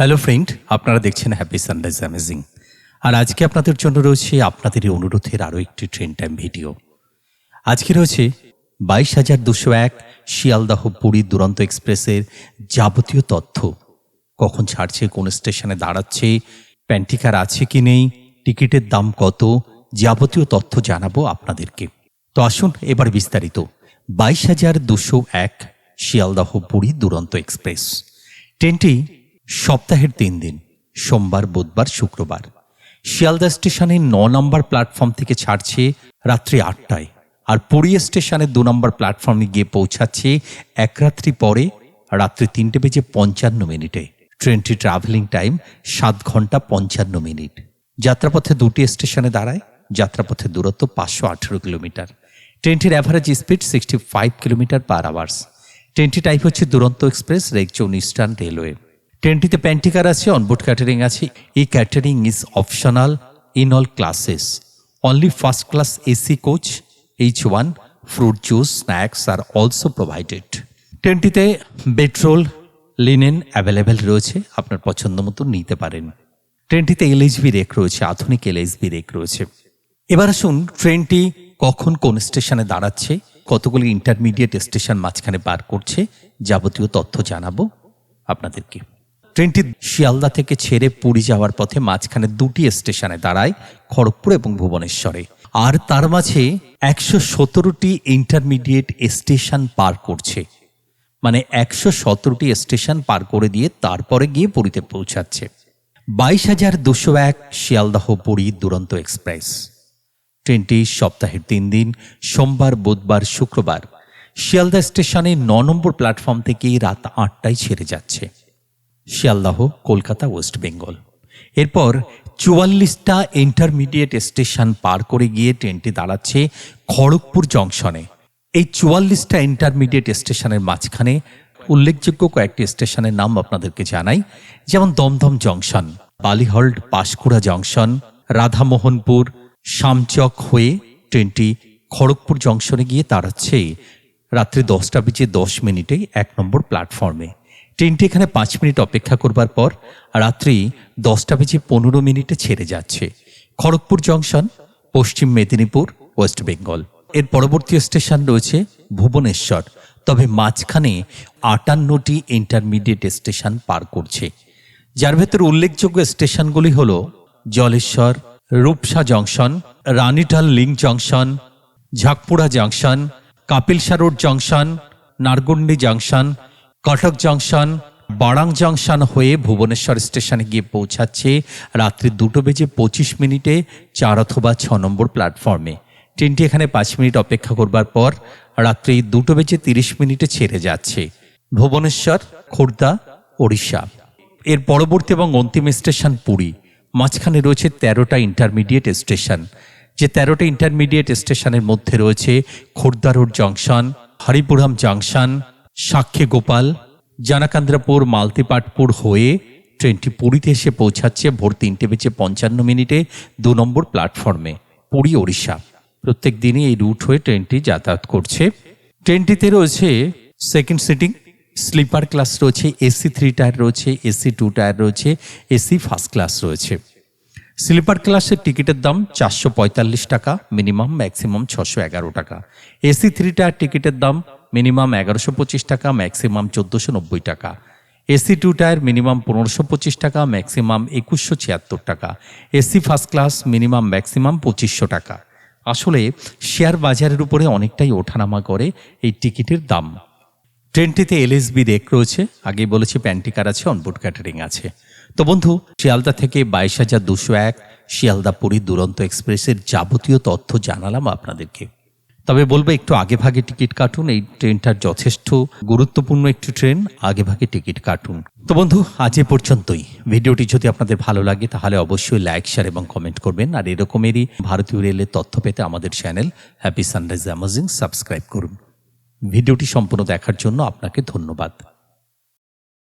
Hello friend আপনারা দেখছেন happy sunrise amazing আর আজকে আপনাদের জন্য রয়েছে আপনাদের অনুরোধের আরও একটি ট্রেন টাইম ভিডিও আজকে রয়েছে বাইশ হাজার দুশো এক শিয়ালদাহ পুরী দুরন্ত এক্সপ্রেসের যাবতীয় তথ্য। কখন ছাড়ছে, কোন স্টেশনে দাঁড়াচ্ছে, প্যান্টিকার আছে কি নেই, টিকিটের দাম কত, যাবতীয় তথ্য জানাব আপনাদেরকে। তো আসুন এবার বিস্তারিত। বাইশ হাজার দুশো এক শিয়ালদাহ পুরী দুরন্ত এক্সপ্রেস। ট্রেনটি সপ্তাহের তিন দিন, সোমবার, বুধবার, শুক্রবার। শিয়ালদা স্টেশনে ন নম্বর প্ল্যাটফর্ম থেকে ছাড়ছে রাত্রি আটটায় আর পুরী স্টেশনে দু নম্বর প্ল্যাটফর্মে গিয়ে পৌঁছাচ্ছে এক রাত্রি পরে রাত্রি তিনটে বেজে পঞ্চান্ন মিনিটে। ট্রেনটি ট্রাভেলিং টাইম সাত ঘণ্টা পঞ্চান্ন মিনিট। যাত্রাপথে দুটি স্টেশনে দাঁড়ায়, যাত্রাপথে দূরত্ব পাঁচশো আঠেরো কিলোমিটার। ট্রেনটির average speed sixty five kilometre per hours ট্রেনটি টাইপ হচ্ছে দুরন্ত এক্সপ্রেস রেকচৌন ইস্টার্ন রেলওয়ে ট্রেনটিতে প্যান্টিকার আছে অনবোর্ড ক্যাটারিং আছে। এই catering is optional in all classes only first class AC coach H one fruit juice snacks are also provided ট্রেনটিতে bedroll linen available রয়েছে, আপনার পছন্দ মতো নিতে পারেন। ট্রেনটিতে এলএইচবি রেক রয়েছে, আধুনিক এলএইচবি রেক রয়েছে। এবার আসুন ট্রেনটি কখন কোন স্টেশনে দাঁড়াচ্ছে, কতগুলি ইন্টারমিডিয়েট স্টেশন মাঝখানে পার করছে, যাবতীয় তথ্য জানাব আপনাদেরকে। ট্রেনটি শিয়ালদা থেকে ছেড়ে পুরী যাওয়ার পথে মাঝখানে দুটি স্টেশনে দাঁড়ায়, খড়গপুর এবং ভুবনেশ্বরে। আর তার মাঝে একশো সতেরোটি ইন্টারমিডিয়েট স্টেশন পার করছে। মানে একশো সতেরোটি স্টেশন পার করে দিয়ে তারপরে গিয়ে পুরীতে পৌঁছাচ্ছে। বাইশ হাজার দুশো এক শিয়ালদাহ পুরী দুরন্ত এক্সপ্রেস। ট্রেনটি সপ্তাহের তিন দিন, সোমবার, বুধবার, শুক্রবার। শিয়ালদা স্টেশনে ন নম্বর প্ল্যাটফর্ম থেকে রাত আটটায় ছেড়ে যাচ্ছে। শিয়ালদাহ, কলকাতা, ওয়েস্ট বেঙ্গল। এরপর চুয়াল্লিশটা ইন্টারমিডিয়েট স্টেশন পার করে গিয়ে ট্রেনটি দাঁড়াচ্ছে খড়গপুর জংশনে। এই চুয়াল্লিশটা ইন্টারমিডিয়েট স্টেশনের মাঝখানে উল্লেখযোগ্য কয়েকটি স্টেশনের নাম আপনাদেরকে জানাই, যেমন দমদম জংশন, বালিহল্ড পাশকুড়া জংশন, রাধামোহনপুর, শামচক হয়ে ট্রেনটি খড়গপুর জংশনে গিয়ে দাঁড়াচ্ছে রাত্রি দশটা বেজে দশ মিনিটে এক নম্বর প্ল্যাটফর্মে। ট্রেনটি এখানে পাঁচ মিনিট অপেক্ষা করবার পর রাত্রি দশটা বেজে পনেরো মিনিটে ছেড়ে যাচ্ছে। খড়গপুর জংশন, পশ্চিম মেদিনীপুর, ওয়েস্ট বেঙ্গল। এর পরবর্তী স্টেশন রয়েছে ভুবনেশ্বর, তবে মাঝখানে আটান্নটি ইন্টারমিডিয়েট স্টেশন পার করছে। যার ভেতর উল্লেখযোগ্য স্টেশনগুলি হল Jaleswar, Rupsa junction Ranital link junction Jakhapura junction, Kapilas road junction, Nergundi junction Cuttack junction, Barang junction হয়ে ভুবনেশ্বর স্টেশনে গিয়ে পৌঁছাচ্ছে রাত্রি দুটো বেজে পঁচিশ মিনিটে চার অথবা ছ নম্বর প্ল্যাটফর্মে। ট্রেনটি এখানে পাঁচ মিনিট অপেক্ষা করবার পর রাত্রি দুটো বেজে তিরিশ মিনিটে ছেড়ে যাচ্ছে। ভুবনেশ্বর খোর্ধা ওড়িশা। এর পরবর্তী এবং অন্তিম স্টেশন পুরী। মাঝখানে রয়েছে তেরোটা ইন্টারমিডিয়েট স্টেশন। যে তেরোটা ইন্টারমিডিয়েট স্টেশনের মধ্যে রয়েছে Khurda road junction, Haripuram junction Sakshi Gopal, Janakandrapur মালতিপাটপুর হয়ে ট্রেনটি পুরীতে এসে পৌঁছাচ্ছে ভোর তিনটে বেজে পঞ্চান্ন মিনিটে দু নম্বর প্ল্যাটফর্মে, পুরী, ওড়িশা। প্রত্যেক দিনই এই রুট হয়ে ট্রেনটি যাতায়াত করছে। ট্রেনটিতে রয়েছে সেকেন্ড সিটিং স্লিপার ক্লাস রয়েছে এসি থ্রি টায়ার রয়েছে এসি টু টায়ার রয়েছে এসি ফার্স্ট ক্লাস রয়েছে। স্লিপার ক্লাসের টিকিটের দাম চারশো পঁয়তাল্লিশ টাকা মিনিমাম ম্যাক্সিমাম ছশো এগারো টাকা। এসি থ্রি টায়ার টিকিটের দাম মিনিমাম এগারোশো পঁচিশ টাকা, ম্যাক্সিমাম চোদ্দোশো নব্বই টাকা। এসি টু টায়ার মিনিমাম পনেরোশো পঁচিশ টাকা, ম্যাক্সিমাম একুশশো ছিয়াত্তর টাকা। AC first class minimum, maximum পঁচিশশো টাকা। আসলে শেয়ার বাজারের উপরে অনেকটাই ওঠানামা করে এই টিকিটের দাম। ট্রেনটিতে এলএসবি রেক রয়েছে, আগেই বলেছি প্যান্টিকার আছে, অনবোর্ড ক্যাটারিং আছে। তো বন্ধু, শিয়ালদা থেকে বাইশ হাজার দুশো এক, শিয়ালদা পুরী দুরন্ত এক্সপ্রেসের যাবতীয় তথ্য জানালাম আপনাদেরকে। তবে বলব একটু আগে ভাগে টিকিট কাটুন, এই ট্রেনটার যথেষ্ট গুরুত্বপূর্ণ একটি ট্রেন আগে ভাগে টিকিট কাটুন। তো বন্ধু, আজ এ পর্যন্তই। ভিডিওটি যদি আপনাদের ভালো লাগে, তাহলে অবশ্যই লাইক, শেয়ার এবং কমেন্ট করবেন। আর এরকমেরই ভারতীয় রেলের তথ্য পেতে আমাদের channel Happy Sunrise Amazing subscribe করুন। ভিডিওটি সম্পূর্ণ দেখার জন্য আপনাকে ধন্যবাদ।